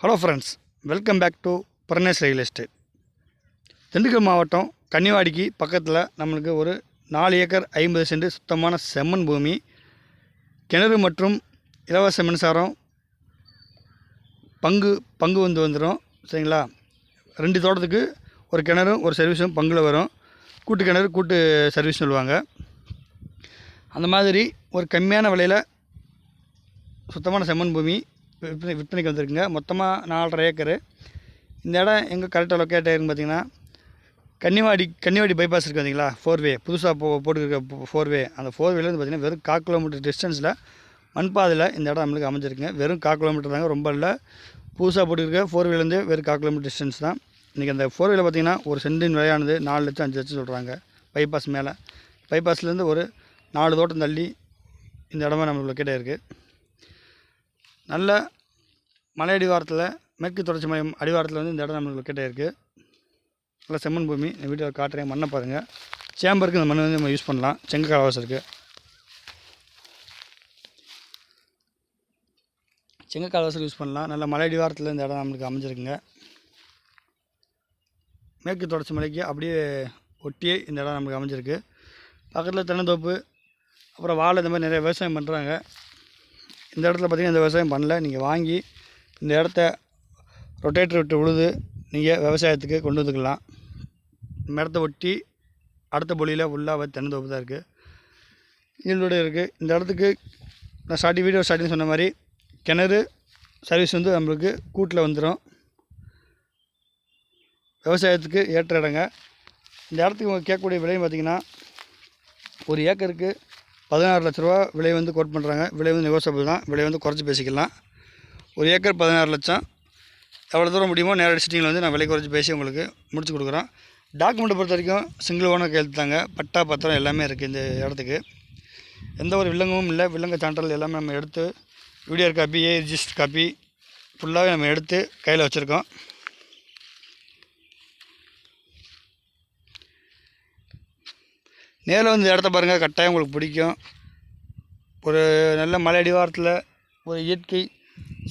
Hello friends welcome back to Barnes real estate Dindigul மாவட்டம் கன்னிவாடிக்கு பக்கத்தில் நம்மளுக்கு ஒரு நாலு ஏக்கர் ஐம்பது சென்ட் சுத்தமான செம்மண் பூமி கிணறு மற்றும் இலவச மின்சாரம் பங்கு பங்கு வந்து வந்துடும் சரிங்களா? ரெண்டு தோட்டத்துக்கு ஒரு கிணறும் ஒரு சர்வீஸும் பங்கில் வரும். கூட்டு கிணறு கூட்டு சர்வீஸ் சொல்லுவாங்க. அந்த மாதிரி ஒரு கம்மியான விலையில் சுத்தமான செம்மண் பூமி விற்பனை விற்பனைக்கு வந்திருக்குங்க. மொத்தமாக நாலரை ஏக்கரு. இந்த இடம் எங்கே கரெக்டாக லொக்கேட் ஆகிருக்குன்னு பார்த்தீங்கன்னா கன்னிவாடி கன்னிவாடி பைபாஸ் இருக்குது பார்த்தீங்களா ஃபோர்வே புதுசாக போ போட்டுருக்க ஃபோர்வே அந்த ஃபோர்வேலேருந்து பார்த்தீங்கன்னா வெறும் கால் கிலோமீட்டர் டிஸ்டன்ஸில் மண்பாதையில் இந்த இடம் நம்மளுக்கு அமைஞ்சிருக்குங்க. வெறும் கால் கிலோமீட்டர் தாங்க ரொம்ப இல்லை. புதுசாக போட்டுருக்க ஃபோர்வேலேருந்து வெறும் கால் கிலோமீட்டர் டிஸ்டன்ஸ் தான். இன்றைக்கி அந்த ஃபோர்வேல பார்த்தீங்கன்னா ஒரு சென்டின் விலையானது நாலு லட்சம் அஞ்சு லட்சம் சொல்கிறாங்க பைபாஸ் மேலே. பைபாஸ்லேருந்து ஒரு நாலு தோட்டம் தள்ளி இந்த இடமா நம்மளுக்கு லொக்கேட்டாக இருக்குது நல்ல மலை அடிவாரத்தில் மேற்கு தொடர்ச்சி மலை அடிவாரத்தில் வந்து இந்த இடம் நம்மளுக்கு கிட்டே இருக்குது நல்ல செம்மண் பூமி. இந்த வீட்டில் காட்டுறேன் மண்ணை பாருங்கள் சேம்பருக்கு இந்த மண் வந்து நம்ம யூஸ் பண்ணலாம். செங்க கலவாசம் இருக்குது செங்க கலவாசம் யூஸ் பண்ணலாம். நல்ல மலை அடிவாரத்தில் இந்த இடம் நம்மளுக்கு அமைஞ்சிருக்குங்க. மேற்கு தொடர்ச்சி மலைக்கு அப்படியே ஒட்டியே இந்த இடம் நமக்கு அமைஞ்சிருக்கு. பக்கத்தில் தென்னந்தோப்பு அப்புறம் வாழை இந்த மாதிரி நிறைய விவசாயம் பண்ணுறாங்க இந்த இடத்துல பார்த்திங்கன்னா இந்த விவசாயம் பண்ணல. நீங்கள் வாங்கி இந்த இடத்த ரொட்டேட்டர் விட்டு உழுது நீங்கள் விவசாயத்துக்கு கொண்டு வந்துக்கலாம். இந்த இடத்த ஒட்டி அடுத்த பொலியில் ஃபுல்லாக தென்னந்தோப்பு தான் இருக்குது ஈல்டோடு இருக்குது இந்த இடத்துக்கு நான் ஸ்டார்டிங் வீடியோ ஸ்டார்டிங் சொன்ன மாதிரி கிணறு சர்வீஸ் வந்து நம்மளுக்கு கூட்டில் வந்துடும் விவசாயத்துக்கு ஏற்ற இடங்க. இந்த இடத்துக்கு கேட்கக்கூடிய விலையும் பார்த்திங்கன்னா ஒரு ஏக்கருக்கு பதினாறு லட்ச ரூபா விலை வந்து கோட் பண்ணுறாங்க விலை வந்து நெகோசியபிள் தான். விலை வந்து குறைச்சி பேசிக்கலாம். ஒரு ஏக்கர் பதினாறு லட்சம். எவ்வளோ தூரம் முடியுமோ நேரடி சிட்டிங்கில் வந்து நான் விலை குறைச்சி பேசி உங்களுக்கு முடிச்சு கொடுக்குறோம். டாக்குமெண்ட்டை பொறுத்த வரைக்கும் சிங்கிள் ஓனர் கையெழுத்து தாங்க. பட்டா பத்திரம் எல்லாமே இருக்குது இந்த இடத்துக்கு. எந்த ஒரு வில்லங்கமும் இல்லை. வில்லங்க சான்றல் எல்லாமே நம்ம எடுத்து video copy a register copy ஃபுல்லாகவே நம்ம எடுத்து கையில் வச்சுருக்கோம். நேரில் வந்து இந்த இடத்த பாருங்கள் கட்டாயம் உங்களுக்கு பிடிக்கும். ஒரு நல்ல மலை அடிவாரத்தில் ஒரு இயற்கை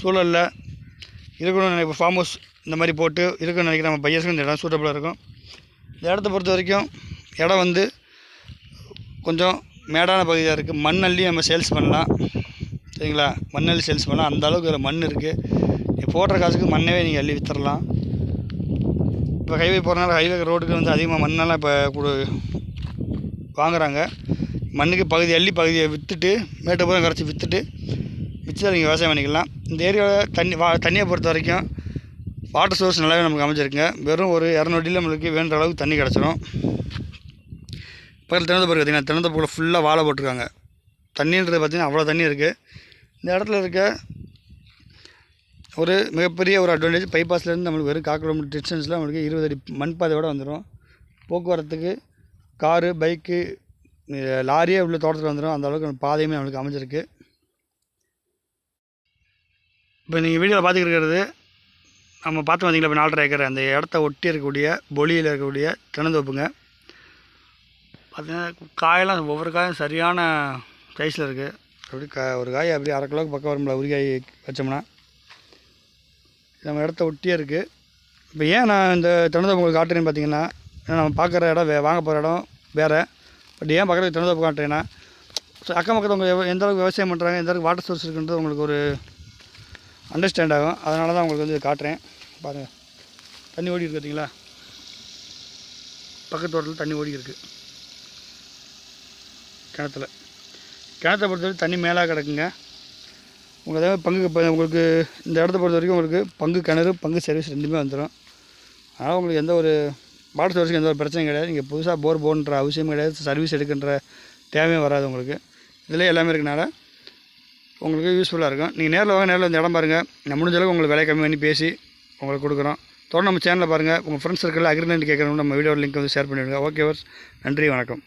சூழலில் இருக்கணும்னு நினைப்போம் ஃபார்ம் ஹவுஸ் இந்த மாதிரி போட்டு இருக்கணும்னு நினைக்கிற நம்ம பையர்ஸ்க்கு இந்த இடம் சூட்டபுளாக இருக்கும். இந்த இடத்த பொறுத்த வரைக்கும் இடம் வந்து கொஞ்சம் மேடான பகுதியாக இருக்குது மண் அள்ளி நம்ம சேல்ஸ் பண்ணலாம். சரிங்களா? மண் அள்ளி சேல்ஸ் பண்ணலாம். அந்த அளவுக்கு இதில் மண் இருக்குது நீங்கள் போடுற காசுக்கு மண்ணவே நீங்கள் அள்ளி விற்றுறலாம் இப்போ ஹைவே போகிறனால ஹைவே ரோடுக்கு வந்து அதிகமாக மண்ணெல்லாம் இப்போ கொடு வாங்குறாங்க. மண்ணுக்கு பகுதி அள்ளி பகுதியை விற்றுட்டு மேட்டுப்புறம் கரைச்சி விற்றுட்டு மிச்சத்தை நீங்கள் விவசாயம் பண்ணிக்கலாம். இந்த ஏரியாவில் தண்ணி வா தண்ணியை பொறுத்த வரைக்கும் வாட்டர் சோர்ஸ் நல்லாவே நமக்கு அமைஞ்சிருக்குங்க. வெறும் ஒரு இரநூடியில் நம்மளுக்கு வேண்ட அளவுக்கு தண்ணி கிடச்சிரும். பக்கத்தில் திறந்த பிறகு பார்த்தீங்கன்னா திறந்த ஃபுல்லாக வாழை போட்டிருக்காங்க. தண்ணின்றது பார்த்திங்கன்னா அவ்வளோ தண்ணி இருக்குது இந்த இடத்துல இருக்க ஒரு மிகப்பெரிய ஒரு அட்வான்டேஜ் பைபாஸ்லேருந்து நம்மளுக்கு வெறும் கால் கிலோமீட்டர் டிஸ்டன்ஸில் நம்மளுக்கு இருபது அடி மண் பாதையோடு வந்துடும் போக்குவரத்துக்கு காரு பைக்கு லாரியே உள்ள தோட்டத்தில் வந்துடும் அந்த அளவுக்கு பாதையுமே நம்மளுக்கு அமைஞ்சிருக்கு. இப்போ நீங்கள் வீடியோவில் பார்த்துக்கிறது நம்ம பார்த்து வந்தீங்களா? இப்போ நாலரை ஏக்கர். அந்த இடத்த ஒட்டி இருக்கக்கூடிய பொலியில் இருக்கக்கூடிய திறந்தோப்புங்க பார்த்தீங்கன்னா காயெல்லாம் ஒவ்வொரு காயும் சரியான சைஸில் இருக்குது அப்படி கா ஒரு காய் அப்படியே அரை கிலோக்கு பக்கம் வரும்ல உரிகாய் வச்சோம்னா. நம்ம இடத்த ஒட்டியே இருக்குது இப்போ ஏன் நான் இந்த தினந்தோப்பு உங்களுக்கு காட்டுறேன்னு பார்த்தீங்கன்னா ஏன்னா நம்ம பார்க்குற இடம் வே வாங்க போகிற இடம் வேறு. பட் ஏன் பக்கத்தில் தினந்தோப்பு காட்டுறேன்னா ஸோ அக்கம் பக்கத்தில் அவங்க எந்த அளவுக்கு விவசாயம் பண்ணுறாங்க எந்த அளவுக்கு வாட்டர் சோர்ஸ் இருக்குன்றது உங்களுக்கு ஒரு அண்டர்ஸ்டாண்ட் ஆகும். அதனால தான் உங்களுக்கு வந்து காட்டுறேன். பாருங்கள் தண்ணி ஓடி இருக்குதுங்களா பக்கத்து தோட்டத்தில் தண்ணி ஓடி இருக்குது கிணத்துல. கிணத்தை பொறுத்தவரைக்கும் தண்ணி மேலே கிடக்குங்க. உங்களுக்கு ஏதாவது பங்கு இப்போ உங்களுக்கு இந்த இடத்த பொறுத்த வரைக்கும் உங்களுக்கு பங்கு கிணறு பங்கு சர்வீஸ் ரெண்டுமே வந்துடும் அதனால் உங்களுக்கு எந்த ஒரு வாட்டர் சோர்ஸுக்கு எந்த ஒரு பிரச்சனையும் கிடையாது. நீங்கள் புதுசாக போர் போன்ற அவசியம் கிடையாது. சர்வீஸ் எடுக்கின்ற தேவையும் வராது உங்களுக்கு. இதில் எல்லாமே இருக்கனால உங்களுக்கு யூஸ்ஃபுல்லாக இருக்கும். நீங்கள் நேரில் வாங்க நேரில் இந்த இடம் பாருங்கள் நான் முடிஞ்சளவுக்கு உங்களுக்கு விலை கம்மி பண்ணி பேசி உங்களுக்கு கொடுக்குறோம். தொடர்ந்து நம்ம சேனலில் பாருங்கள் உங்கள் ஃப்ரெண்ட்ஸ் சர்க்கிளில் அக்ரிமெண்ட் கேட்குறவங்க நம்ம வீடியோ லிங்க் வந்து ஷேர் பண்ணிவிடுங்க ஓகே நன்றி வணக்கம்.